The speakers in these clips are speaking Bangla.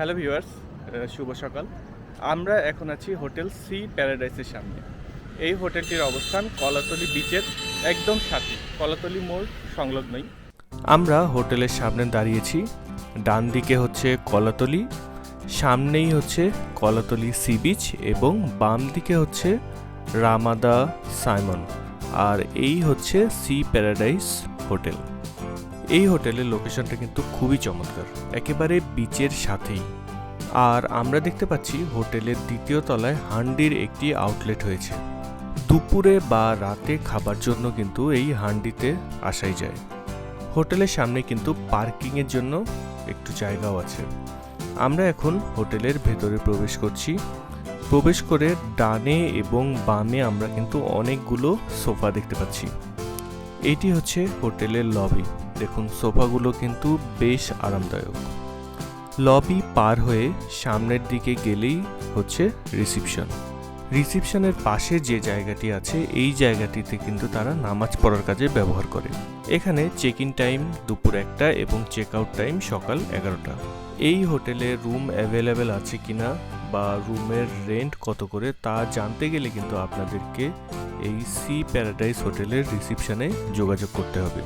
হ্যালো ভিউয়ার্স শুভ সকাল। আমরা এখন আছি হোটেল সি প্যারাডাইসের সামনে। এই হোটেলটির অবস্থান কলাতলি বিচের একদম সাথে, কলাতলি মোড় সংলগ্নই। আমরা হোটেলের সামনে দাঁড়িয়েছি, ডান দিকে হচ্ছে কলাতলি, সামনেই হচ্ছে কলাতলি সি বিচ এবং বাম দিকে হচ্ছে রামাদা সাইমন। আর এই হচ্ছে সি প্যারাডাইস হোটেল। এই হোটেলের লোকেশনটা কিন্তু খুবই চমৎকার। একেবারে বিচের সাথেই। আর আমরা দেখতে পাচ্ছি হোটেলের দ্বিতীয় তলায় হান্ডির একটি আউটলেট হয়েছে। দুপুরে বা রাতে খাবার জন্য কিন্তু এই হান্ডিতে আসাই যায়। হোটেলের সামনে কিন্তু পার্কিংয়ের জন্য একটু জায়গাও আছে। আমরা এখন হোটেলের ভেতরে প্রবেশ করছি। প্রবেশ করে ডানে এবং বামে আমরা কিন্তু অনেকগুলো সোফা দেখতে পাচ্ছি। এটি হচ্ছে হোটেলের লবি দেখুন, সোফাগুলো কিন্তু বেশ আরামদায়ক। লবি পার হয়ে সামনের দিকে গেলেই হচ্ছে রিসিপশন। রিসিপশনের পাশে যে জায়গাটি আছে, এই জায়গাটিতে কিন্তু তারা নামাজ পড়ার কাজে ব্যবহার করে। এখানে চেক ইন টাইম দুপুর একটা এবং চেক আউট টাইম সকাল এগারোটা। এই হোটেলে রুম অ্যাভেলেবেল আছে কিনা বা রুমের রেন্ট কত করে, তা জানতে গেলে কিন্তু আপনাদেরকে এই সি প্যারাডাইস হোটেলের রিসিপশনে যোগাযোগ করতে হবে।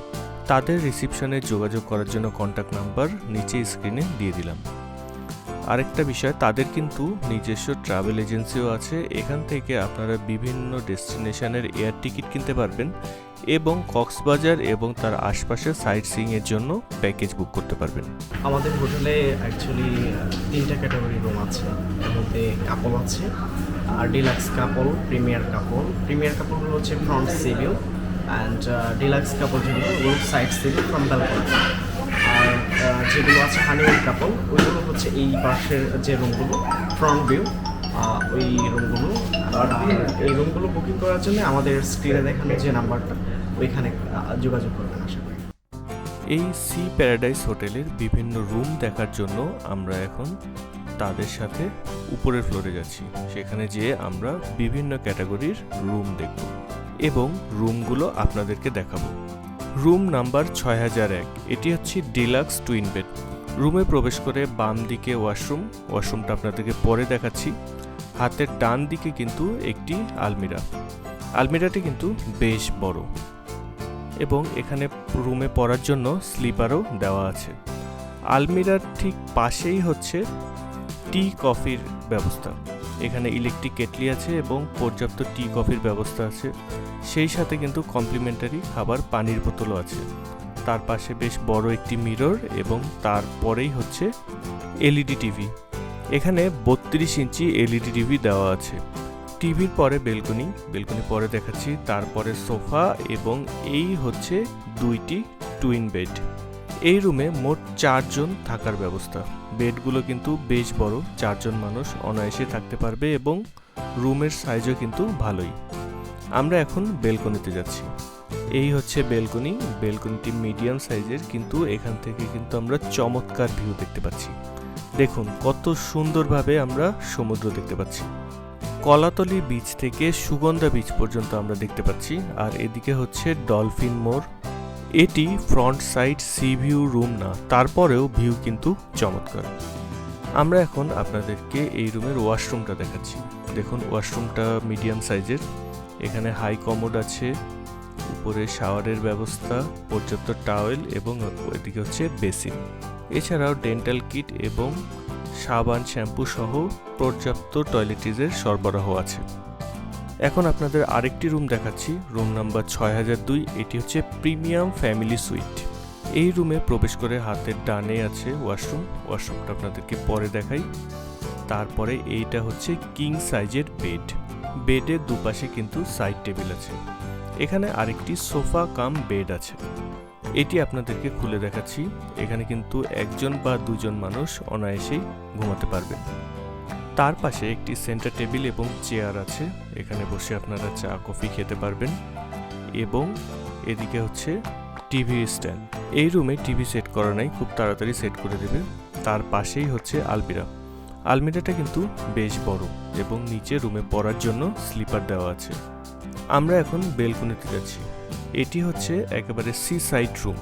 তাদের রিসিপশনে যোগাযোগ করার জন্য কন্ট্যাক্ট নাম্বার নিচে স্ক্রিনে দিয়ে দিলাম। আরেকটা বিষয়, তাদের কিন্তু নিজস্ব ট্রাভেল এজেন্সিও আছে। এখান থেকে আপনারা বিভিন্ন ডেস্টিনেশনের এয়ার টিকিট কিনতে পারবেন এবং কক্সবাজার এবং তার আশপাশের সাইট সিইং এর জন্য প্যাকেজ বুক করতে পারবেন। আমাদের হোটেলে অ্যাকচুয়ালি তিনটা ক্যাটাগরি রুম আছে। এর মধ্যে কাপল আছে, আর deluxe couple premier couple premier কাপলগুলো হচ্ছে front sea view and deluxe couple যেগুলো ওগুলো side sea view from balcony আর যেগুলো আছে হানিমুন কাপল ওইগুলো হচ্ছে এই পাশের যে রুমগুলো ফ্রন্ট ভিউ ওই রুমগুলো আর এই রুমগুলো বুকিং করার জন্য আমাদের স্ক্রিনে দেখানো যে নাম্বারটা ওইখানে যোগাযোগ করবেন আশা করি। এই সি প্যারাডাইস হোটেলের বিভিন্ন রুম দেখার জন্য আমরা এখন তাদের সাথে উপরের ফ্লোরে যাচ্ছি। সেখানে যেয়ে আমরা বিভিন্ন ক্যাটাগরির রুম দেখব। এবং রুমগুলো আপনাদেরকে দেখাবো। রুম নাম্বার ছয় হাজার এক, এটি হচ্ছে ডিলাক্স টুইন বেড। রুমে প্রবেশ করে বাম দিকে ওয়াশরুম, ওয়াশরুমটা আপনাদেরকে পরে দেখাচ্ছি। হাতের ডান দিকে কিন্তু একটি আলমিরা। আলমিরাটি কিন্তু বেশ বড়। এবং এখানে রুমে পড়ার জন্য স্লিপারও দেওয়া আছে। আলমিরার ঠিক পাশেই হচ্ছে টি কফির ব্যবস্থা। এখানে ইলেকট্রিক কেটলি আছে এবং পর্যাপ্ত টি কফির ব্যবস্থা আছে। সেই সাথে কিন্তু কমপ্লিমেন্টারি খাবার পানির বোতলও আছে। তার পাশে বেশ বড় একটি মিরর এবং তারপরেই হচ্ছে এলইডি টিভি। এখানে বত্রিশ ইঞ্চি এলইডি টিভি দেওয়া আছে। টিভির পরে বেলকনি বেলকনি পরে দেখাচ্ছি তারপরে সোফা এবং এই হচ্ছে দুইটি টুইন বেড। এই রুমে মোট চারজন থাকার ব্যবস্থা। বেডগুলো কিন্তু বেশ বড়, চারজন মানুষ অনায়াসে থাকতে পারবে এবং রুমের সাইজও কিন্তু ভালোই। আমরা এখন বেলকনিতে যাচ্ছি। এই হচ্ছে বেলকনি। বেলকনিটি মিডিয়াম সাইজের, কিন্তু এখান থেকে কিন্তু আমরা চমৎকার ভিউ দেখতে পাচ্ছি। দেখুন, কত সুন্দরভাবে আমরা সমুদ্র দেখতে পাচ্ছি। কলাতলি বিচ থেকে সুগন্ধা বিচ পর্যন্ত আমরা দেখতে পাচ্ছি। আর এদিকে হচ্ছে ডলফিন মোড় এটি front side sea view room না, তারপরেও ভিউ কিন্তু চমৎকার। আমরা এখন আপনাদেরকে এই রুমের ওয়াশরুমটা দেখাচ্ছি। দেখুন ওয়াশরুমটা মিডিয়াম সাইজের এখানে হাই কমোড আছে, উপরে শাওয়ারের ব্যবস্থা, পর্যাপ্ত টাওয়েল এবং এদিকে হচ্ছে বেসিন এছাড়াও ডেন্টাল কিট এবং সাবান শ্যাম্পু সহ পর্যাপ্ত টয়লেটিজের সরবরাহ আছে। এখন আপনাদের আরেকটি রুম দেখাচ্ছি রুম নাম্বার ছয় হাজার দুই, এটি হচ্ছে প্রিমিয়াম ফ্যামিলি সুইট এই রুমে প্রবেশ করে হাতের ডানে আছে ওয়াশরুম ওয়াশরুমটা আপনাদেরকে পরে দেখাই। তারপরে এইটা হচ্ছে কিং সাইজের বেড বেডের দুপাশে কিন্তু সাইড টেবিল আছে। এখানে আরেকটি সোফা কাম বেড আছে। এটি আপনাদেরকে খুলে দেখাচ্ছি। এখানে কিন্তু একজন বা দুজন মানুষ অনায়াসেই ঘুমাতে পারবে। তার পাশে একটি সেন্টার টেবিল এবং চেয়ার আছে। এখানে বসে আপনারা চা, কফি খেতে পারবেন। এবং এদিকে হচ্ছে টিভি স্ট্যান্ড এই রুমে টিভি সেট করা নাই, খুব তাড়াতাড়ি সেট করে দেবে। তার পাশেই হচ্ছে আলমিরা। আলমিরাটা কিন্তু বেশ বড় এবং নিচে রুমে পড়ার জন্য স্লিপার দেওয়া আছে। আমরা এখন বেলকনিতে যাচ্ছি। এটি হচ্ছে একেবারে সি সাইড রুম।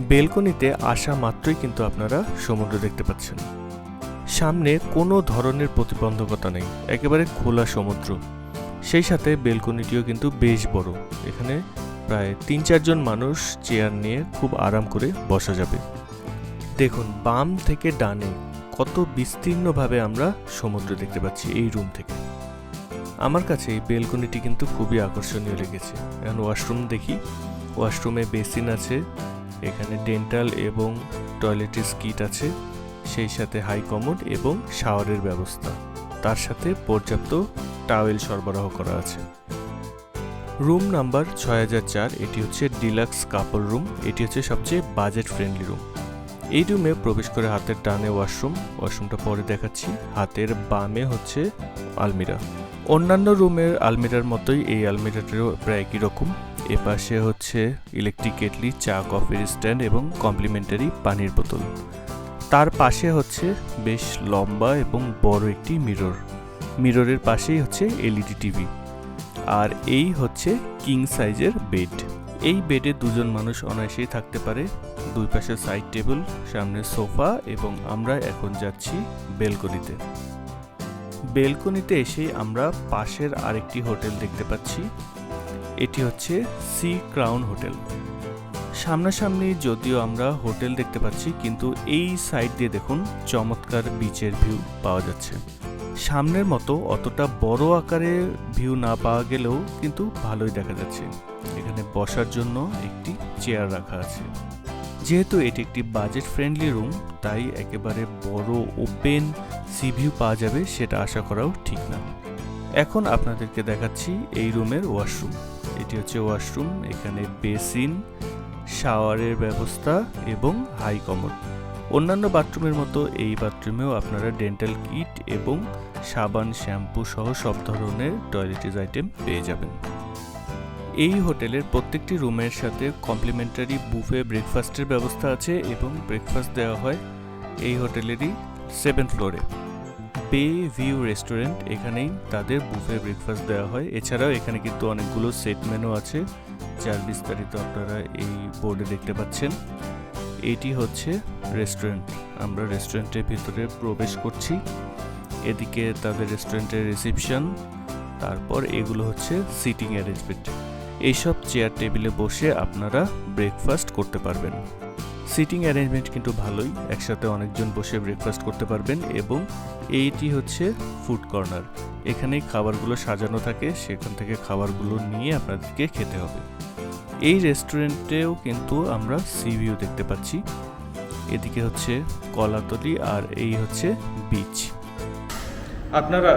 বেলকনিতে আসা মাত্রই কিন্তু আপনারা সমুদ্র দেখতে পাচ্ছেন। সামনে কোনো ধরনের প্রতিবন্ধকতা নেই, একেবারে খোলা সমুদ্র। সেই সাথে বেলকনিটিও কিন্তু বেশ বড়। এখানে প্রায় তিন চারজন মানুষ চেয়ার নিয়ে খুব আরাম করে বসা যাবে। দেখুন, বাম থেকে ডানে কত বিস্তীর্ণভাবে আমরা সমুদ্র দেখতে পাচ্ছি এই রুম থেকে। আমার কাছে এই বেলকনিটি কিন্তু খুবই আকর্ষণীয় লেগেছে। এখন ওয়াশরুম দেখি। ওয়াশরুমে বেসিন আছে, এখানে ডেন্টাল এবং টয়লেটের স্কিট আছে, সেই সাথে হাই কমোড এবং শাওয়ারের ব্যবস্থা। তার সাথে পর্যাপ্ত টাওয়েল সরবরাহ করা আছে। রুম নাম্বার ছয় হাজার চার, এটি হচ্ছে ডিলাক্স কাপল রুম। এটি হচ্ছে সবচেয়ে বাজেট ফ্রেন্ডলি রুম। এই রুমে প্রবেশ করে হাতের ডানে ওয়াশরুম ওয়াশরুমটা পরে দেখাচ্ছি। হাতের বামে হচ্ছে আলমিরা। অন্যান্য রুমের আলমিরার মতোই এই আলমিরাটারও প্রায় একই রকম এ পাশে হচ্ছে ইলেকট্রিক কেটলি, চা কফির স্ট্যান্ড এবং কমপ্লিমেন্টারি পানির বোতল। তার পাশে হচ্ছে বেশ লম্বা এবং বড় একটি মিরর মিররের পাশেই হচ্ছে এলইডি টিভি আর এই হচ্ছে কিং সাইজের বেড এই বেডে দুজন মানুষ অনায়াসেই থাকতে পারে। দুই পাশে সাইড টেবিল সামনে সোফা এবং আমরা এখন যাচ্ছি বেলকনিতে বেলকনিতে এসে আমরা পাশের আরেকটি হোটেল দেখতে পাচ্ছি। এটি হচ্ছে সি ক্রাউন হোটেল সামনাসামনি যদিও আমরা হোটেল দেখতে পাচ্ছি, কিন্তু এই সাইড দিয়ে দেখুন চমৎকার বিচের ভিউ পাওয়া যাচ্ছে। সামনের মতো অতটা বড় আকারে ভিউ না পাওয়া গেলেও কিন্তু ভালোই দেখা যাচ্ছে। এখানে বসার জন্য একটি চেয়ার রাখা আছে। যেহেতু এটি একটি বাজেট ফ্রেন্ডলি রুম তাই একেবারে বড় ওপেন সি ভিউ পাওয়া যাবে সেটা আশা করাও ঠিক না। এখন আপনাদেরকে দেখাচ্ছি এই রুমের ওয়াশরুম এটি হচ্ছে ওয়াশরুম এখানে বেসিন শাওয়ারের ব্যবস্থা এবং হাই কমোড অন্যান্য বাথরুমের মতো এই বাথরুমেও আপনারা ডেন্টাল কিট এবং সাবান শ্যাম্পু সহ সব ধরনের টয়লেটিস আইটেম পেয়ে যাবেন। এই হোটেলের প্রত্যেকটি রুমের সাথে কমপ্লিমেন্টারি বুফে ব্রেকফাস্টের ব্যবস্থা আছে এবং ব্রেকফাস্ট দেওয়া হয় এই হোটেলেরই সেভেন ফ্লোরে। বে ভিউ রেস্টুরেন্ট এখানেই তাদের বুফে ব্রেকফাস্ট দেওয়া হয়। এছাড়াও এখানে কিন্তু অনেকগুলো সেট মেনু আছে, যার বিস্তারিত আপনারা এই বোর্ডে দেখতে পাচ্ছেন। এটি হচ্ছে রেস্টুরেন্ট। আমরা রেস্টুরেন্টের ভিতরে প্রবেশ করছি। এদিকে তাদের রেস্টুরেন্টের রিসিপশন, তারপর এগুলো হচ্ছে সিটিং অ্যারেঞ্জমেন্ট। এইসব চেয়ার টেবিলে বসে আপনারা ব্রেকফাস্ট করতে পারবেন। সিটিং অ্যারেঞ্জমেন্ট কিন্তু ভালোই, একসাথে অনেকজন বসে ব্রেকফাস্ট করতে পারবেন এবং এইটি হচ্ছে ফুড কর্নার এখানেই খাবারগুলো সাজানো থাকে, সেখান থেকে খাবারগুলো নিয়ে আপনাদেরকে খেতে হবে। এই রেস্টুরেন্টেও কিন্তু আমরা সি ভিউ দেখতে পাচ্ছি। এদিকে হচ্ছে কলাতলি আর এই হচ্ছে বিচ আপনারা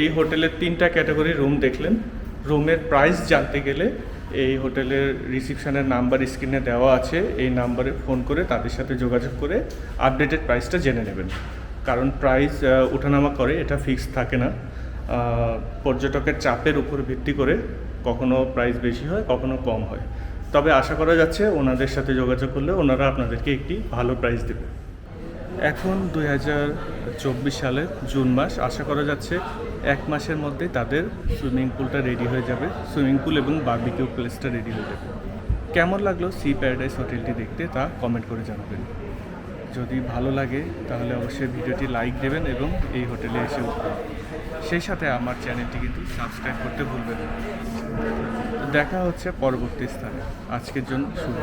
এই হোটেলের তিনটা ক্যাটাগরি রুম দেখলেন। রুমের প্রাইস জানতে গেলে এই হোটেলের রিসিপশনের নাম্বার স্ক্রিনে দেওয়া আছে। এই নাম্বারে ফোন করে তাদের সাথে যোগাযোগ করে আপডেটেড প্রাইসটা জেনে নেবেন। কারণ প্রাইস ওঠানামা করে এটা ফিক্স থাকে না। পর্যটকের চাপের উপর ভিত্তি করে কখনো প্রাইস বেশি হয়, কখনো কম হয়। তবে আশা করা যাচ্ছে ওনাদের সাথে যোগাযোগ করলে ওনারা আপনাদেরকে একটি ভালো প্রাইস দেবে। এখন দুই হাজার চব্বিশ সালের জুন মাস। আশা করা যাচ্ছে এক মাসের মধ্যে তাদের সুইমিং পুলটা রেডি হয়ে যাবে। সুইমিং পুল এবং বার্বিকিউ প্লেসটা রেডি হয়ে যাবে। কেমন লাগল সি প্যারাডাইস হোটেলটি দেখতে তা কমেন্ট করে জানাবেন। যদি ভালো লাগে, তাহলে অবশ্যই ভিডিওটি লাইক দেবেন এবং এই হোটেলে এসে উঠবেন। সেই সাথে আমার চ্যানেলটি কিন্তু সাবস্ক্রাইব করতে ভুলবেন না। দেখা হচ্ছে পরবর্তী স্থানে। আজকের জন্য শুভ